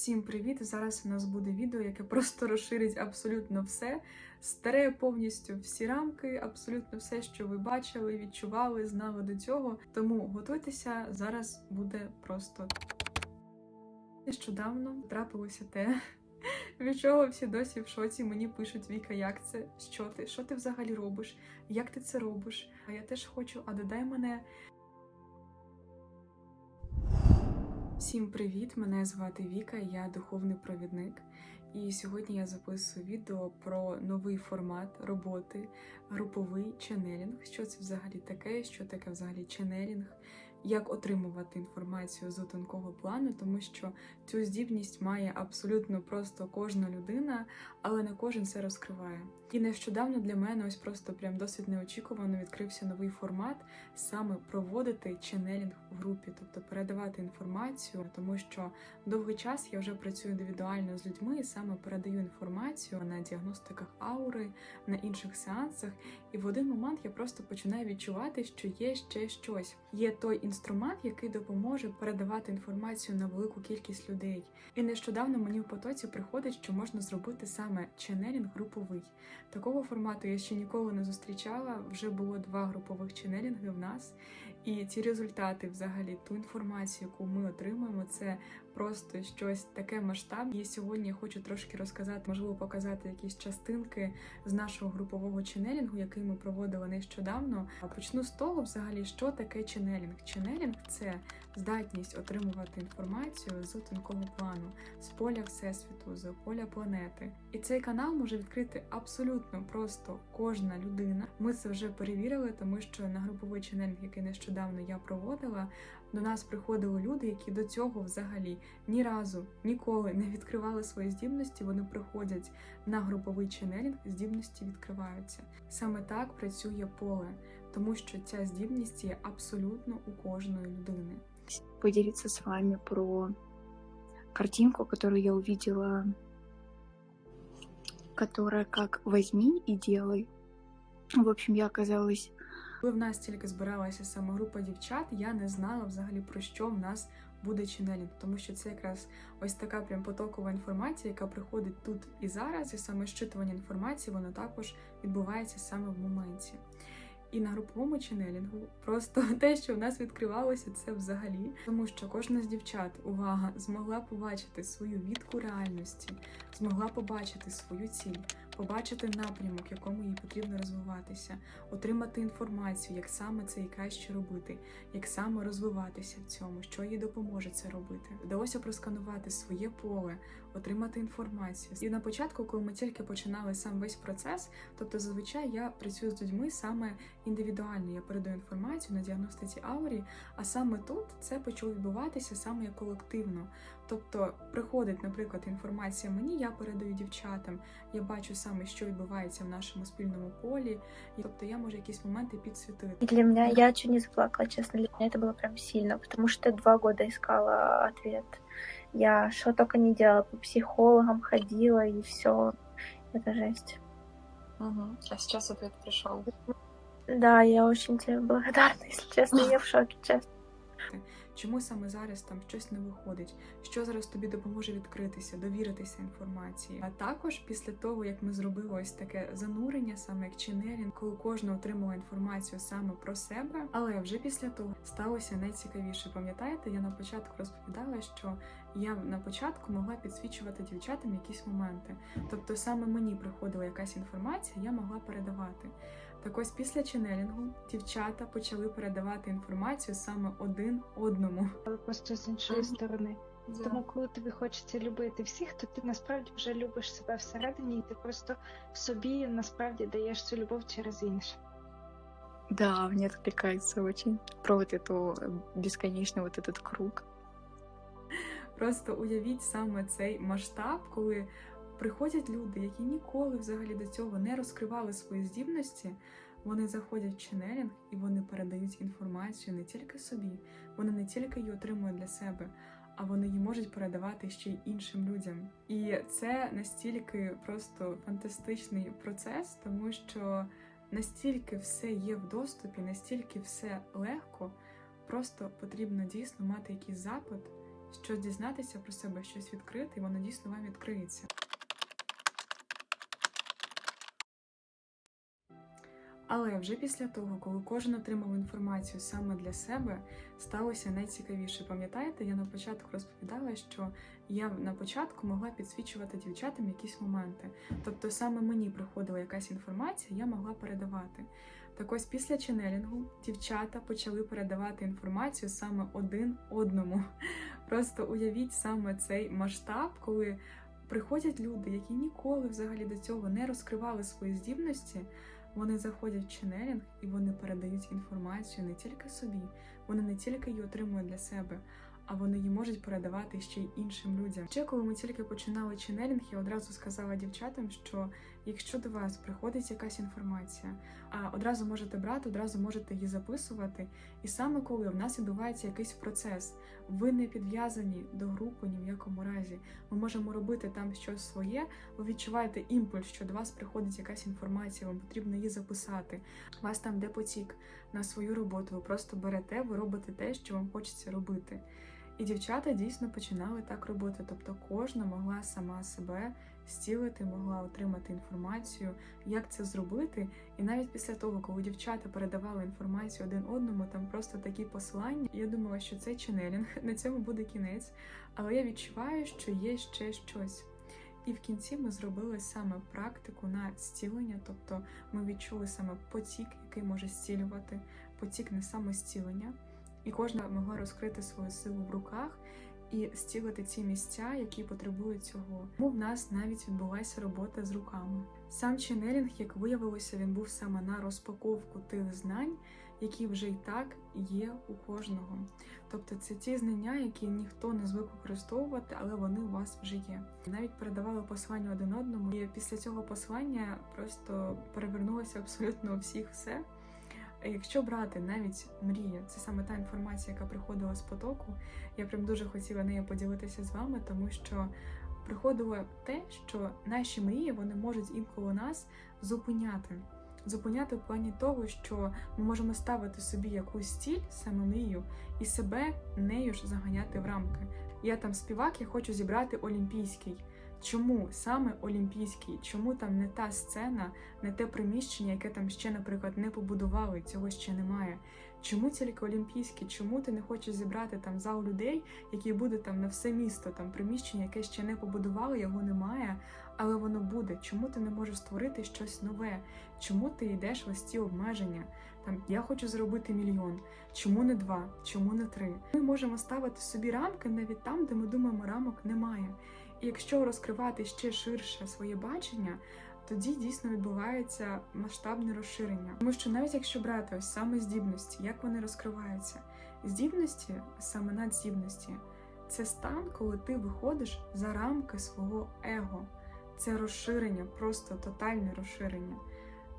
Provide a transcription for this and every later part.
Всім привіт! Зараз у нас буде відео, яке просто розширить абсолютно все, старе повністю всі рамки, абсолютно все, що ви бачили, відчували, знали до цього. Тому готуйтеся, зараз буде просто нещодавно трапилося те, від чого всі досі в шоці мені пишуть Віка, як це? Що ти? Що ти взагалі робиш? Як ти це робиш? А я теж хочу, а додай мене. Всім привіт! Мене звати Віка, я духовний провідник. І сьогодні я записую відео про новий формат роботи, груповий ченелінг. Що це взагалі таке? Що таке взагалі ченелінг? Як отримувати інформацію з тонкого плану, тому що цю здібність має абсолютно просто кожна людина, але не кожен це розкриває. І нещодавно для мене ось просто прям досить неочікувано відкрився новий формат саме проводити ченелінг в групі, тобто передавати інформацію, тому що довгий час я вже працюю індивідуально з людьми і саме передаю інформацію на діагностиках аури, на інших сеансах. І в один момент я просто починаю відчувати, що є ще щось. Є той інструмент, який допоможе передавати інформацію на велику кількість людей. І нещодавно мені в потоці приходить, що можна зробити саме ченелінг груповий. Такого формату я ще ніколи не зустрічала. Вже було два групових ченелінги в нас. І ці результати, взагалі, ту інформацію, яку ми отримуємо, це просто щось таке масштабне. І сьогодні я хочу трошки розказати, можливо, показати якісь частинки з нашого групового ченелінгу, який ми проводили нещодавно. А почну з того, взагалі, що таке ченелінг. Ченелінг це здатність отримувати інформацію з тонкого плану, з поля всесвіту, з поля планети. І цей канал може відкрити абсолютно просто кожна людина. Ми це вже перевірили, тому що на груповий ченелінг, який нещодавно я проводила, до нас приходили люди, які до цього взагалі ні разу ніколи не відкривали свої здібності. Вони приходять на груповий ченелінг, здібності відкриваються. Саме так працює поле, тому що ця здібність є абсолютно у кожної людини. поделиться с вами про картинку, которую я увидела, которая как «возьми и делай». В общем, я оказалась Коли в нас тільки збиралася саме група дівчат, я не знала взагалі про що в нас буде ченелінг, тому що це якраз ось така прям потокова інформація, яка приходить тут і зараз, і саме щитування інформації, воно також відбувається саме в моменті. І на груповому ченелінгу просто те, що в нас відкривалося, це взагалі, тому що кожна з дівчат, увага, змогла побачити свою відку реальності, змогла побачити свою ціль, побачити напрямок, якому їй потрібно розвиватися, отримати інформацію, як саме це і краще робити, як саме розвиватися в цьому, що їй допоможе це робити. Вдалося просканувати своє поле, отримати інформацію. І на початку, коли ми тільки починали сам весь процес, тобто зазвичай я працюю з людьми саме індивідуально. Я передаю інформацію на діагностиці аурі, а саме тут це почало відбуватися саме колективно. Тобто приходить, наприклад, інформація мені, я передаю дівчатам, я бачу саме, що відбувається в нашому спільному полі, і тобто я можу якісь моменти підсвітити. Для меня, я чуть не заплакала, честно, для меня это было прям сильно, потому что два года искала ответ. Я что только не делала, по психологам ходила, и все. Это жесть. Угу. А сейчас ответ пришел. Да, я очень тебе благодарна, если честно, я в шоке, честно. Чому саме зараз там щось не виходить? Що зараз тобі допоможе відкритися, довіритися інформації? А також після того, як ми зробили ось таке занурення, саме як ченелінг, коли кожна отримала інформацію саме про себе, але вже після того сталося найцікавіше. Пам'ятаєте, я на початку розповідала, що я на початку могла підсвічувати дівчатам якісь моменти. Тобто саме мені приходила якась інформація, я могла передавати. Так ось після ченелінгу дівчата почали передавати інформацію саме один одному. але просто з іншої Мгм. сторони. Тому, коли тобі хочеться любити всіх, то ти насправді вже любиш себе всередині, і ти просто собі насправді даєш цю любов через інше. Да, мне откликается очень про вот эту э, бесконечный вот этот круг. Просто уявіть саме цей масштаб, коли приходять люди, які ніколи взагалі до цього не розкривали свої здібності. Вони заходять в ченелінг і вони передають інформацію не тільки собі, вони не тільки її отримують для себе, а вони її можуть передавати ще й іншим людям. І це настільки просто фантастичний процес, тому що настільки все є в доступі, настільки все легко, просто потрібно дійсно мати якийсь запит щось дізнатися про себе, щось відкрити, і воно дійсно вам відкриється. Але вже після того, коли кожен отримав інформацію саме для себе, сталося найцікавіше. Пам'ятаєте, я на початку розповідала, що я на початку могла підсвічувати дівчатам якісь моменти. Тобто саме мені приходила якась інформація, я могла передавати. Так ось після ченелінгу дівчата почали передавати інформацію саме один одному. Просто уявіть саме цей масштаб, коли приходять люди, які ніколи взагалі до цього не розкривали свої здібності. Вони заходять в ченелінг і вони передають інформацію не тільки собі, вони не тільки її отримують для себе, а вони її можуть передавати ще й іншим людям. Ще коли ми тільки починали ченелінг, я одразу сказала дівчатам, що якщо до вас приходить якась інформація, а одразу можете брати, одразу можете її записувати. І саме коли в нас відбувається якийсь процес, ви не підв'язані до групи ні в якому разі. Ми можемо робити там щось своє. Ви відчуваєте імпульс, що до вас приходить якась інформація, вам потрібно її записати. У вас там де потік на свою роботу. Ви просто берете, ви робите те, що вам хочеться робити. І дівчата дійсно починали так робити. Тобто кожна могла сама себе зцілити, могла отримати інформацію, як це зробити. І навіть після того, коли дівчата передавали інформацію один одному, там просто такі посилання. Я думала, що це ченелінг, на цьому буде кінець. Але я відчуваю, що є ще щось. І в кінці ми зробили саме практику на зцілення, тобто ми відчули саме потік, який може зцілювати, потік на самостілення. І кожна могла розкрити свою силу в руках і зцілити ці місця, які потребують цього. Тому в нас навіть відбулася робота з руками. Сам ченелінг, як виявилося, він був саме на розпаковку тих знань, які вже і так є у кожного. Тобто це ті знання, які ніхто не звик використовувати, але вони у вас вже є. Навіть передавали послання один одному, і після цього послання просто перевернулося абсолютно у всіх все. Якщо брати навіть мрія, це саме та інформація, яка приходила з потоку. Я прям дуже хотіла нею поділитися з вами, тому що приходило те, що наші мрії вони можуть інколи нас зупиняти. Зупиняти в плані того, що ми можемо ставити собі якусь ціль, саме мрію, і себе нею ж заганяти в рамки. Я там співак, я хочу зібрати олімпійський. Чому саме олімпійський? Чому там не та сцена, не те приміщення, яке там ще, наприклад, не побудували, цього ще немає? Чому тільки олімпійський? Чому ти не хочеш зібрати там зал людей, які буде там на все місто, там приміщення, яке ще не побудували, його немає, але воно буде. Чому ти не можеш створити щось нове? Чому ти йдеш в ось ці обмеження? Там я хочу зробити мільйон. Чому не два? Чому не три? Ми можемо ставити собі рамки навіть там, де ми думаємо, рамок немає. І якщо розкривати ще ширше своє бачення, тоді дійсно відбувається масштабне розширення. Тому що навіть якщо брати ось саме здібності, як вони розкриваються, здібності, саме надздібності, це стан, коли ти виходиш за рамки свого его. Це розширення, просто тотальне розширення.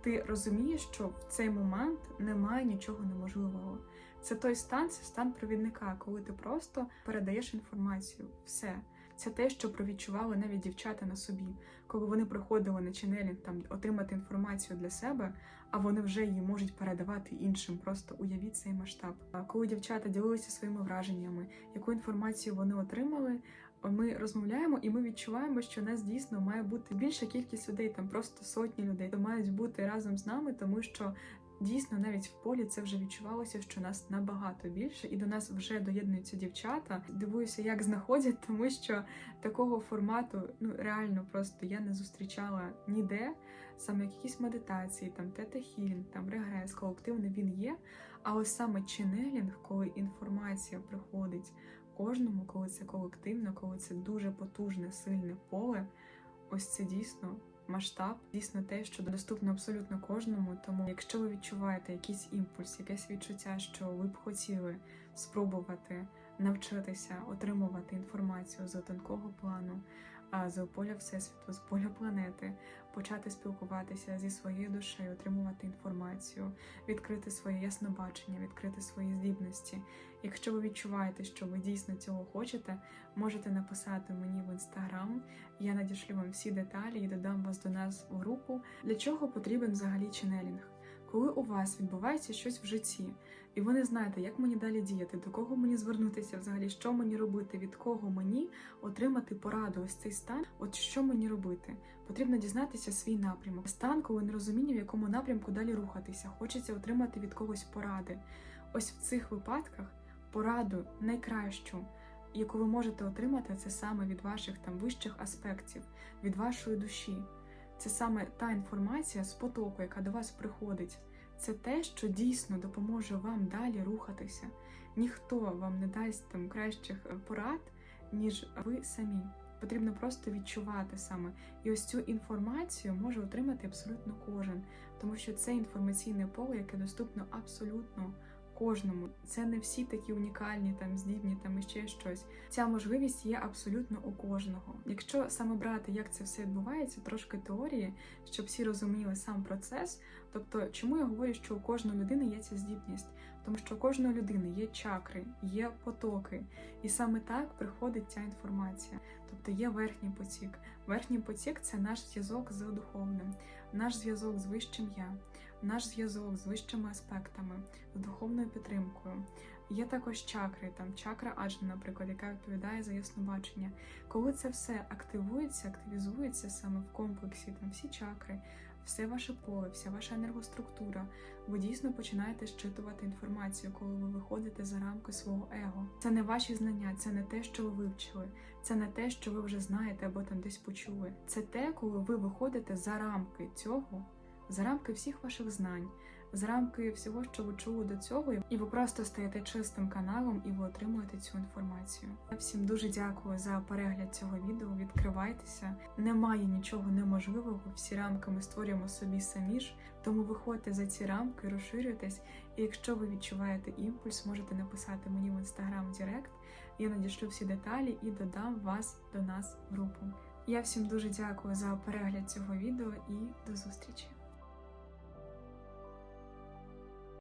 Ти розумієш, що в цей момент немає нічого неможливого. Це той стан, це стан провідника, коли ти просто передаєш інформацію. Все. Це те, що провідчували навіть дівчата на собі, коли вони приходили на ченелінг там отримати інформацію для себе, а вони вже її можуть передавати іншим. Просто уявіть цей масштаб. А коли дівчата ділилися своїми враженнями, яку інформацію вони отримали, ми розмовляємо і ми відчуваємо, що нас дійсно має бути більша кількість людей, там просто сотні людей, то мають бути разом з нами, тому що. Дійсно, навіть в полі це вже відчувалося, що нас набагато більше, і до нас вже доєднуються дівчата. Дивуюся, як знаходять, тому що такого формату ну реально просто я не зустрічала ніде. Саме якісь медитації, там тета-хілінг, там регрес, колективний він є. А ось саме ченелінг, коли інформація приходить кожному, коли це колективно, коли це дуже потужне, сильне поле, ось це дійсно масштаб, дійсно те, що доступно абсолютно кожному. Тому, якщо ви відчуваєте якийсь імпульс, якесь відчуття, що ви б хотіли спробувати навчитися отримувати інформацію з тонкого плану, з поля всесвіту, з поля планети, почати спілкуватися зі своєю душею, отримувати інформацію, відкрити своє яснобачення, відкрити свої здібності. Якщо ви відчуваєте, що ви дійсно цього хочете, можете написати мені в інстаграм. Я надішлю вам всі деталі і додам вас до нас в групу. Для чого потрібен взагалі ченелінг? Коли у вас відбувається щось в житті, і ви не знаєте, як мені далі діяти, до кого мені звернутися взагалі, що мені робити, від кого мені отримати пораду, ось цей стан, от що мені робити. Потрібно дізнатися свій напрямок. Стан, коли нерозуміння, в якому напрямку далі рухатися, хочеться отримати від когось поради. Ось в цих випадках пораду найкращу, яку ви можете отримати, це саме від ваших там вищих аспектів, від вашої душі. Це саме та інформація з потоку, яка до вас приходить. Це те, що дійсно допоможе вам далі рухатися. Ніхто вам не дасть там кращих е, порад, ніж ви самі. Потрібно просто відчувати саме. І ось цю інформацію може отримати абсолютно кожен, тому що це інформаційне поле, яке доступно абсолютно кожному. Це не всі такі унікальні, там здібні, там ще щось. Ця можливість є абсолютно у кожного. Якщо саме брати, як це все відбувається, трошки теорії, щоб всі розуміли сам процес. Тобто, чому я говорю, що у кожної людини є ця здібність? Тому що у кожної людини є чакри, є потоки, і саме так приходить ця інформація. Тобто є верхній потік. Верхній потік це наш зв'язок з духовним, наш зв'язок з вищим я, наш зв'язок з вищими аспектами, з духовною підтримкою. Є також чакри, там чакра Аджна, наприклад, яка відповідає за яснобачення. Коли це все активується, активізується саме в комплексі, там всі чакри, все ваше поле, вся ваша енергоструктура, ви дійсно починаєте щитувати інформацію, коли ви виходите за рамки свого его. Це не ваші знання, це не те, що ви вивчили, це не те, що ви вже знаєте або там десь почули. Це те, коли ви виходите за рамки цього, за рамки всіх ваших знань, за рамки всього, що ви чули до цього, і ви просто стаєте чистим каналом і ви отримуєте цю інформацію. Я всім дуже дякую за перегляд цього відео. Відкривайтеся. Немає нічого неможливого. Всі рамки ми створюємо собі самі ж. Тому виходьте за ці рамки, розширюйтесь. І якщо ви відчуваєте імпульс, можете написати мені в інстаграм Директ. Я надішлю всі деталі і додам вас до нас в групу. Я всім дуже дякую за перегляд цього відео і до зустрічі!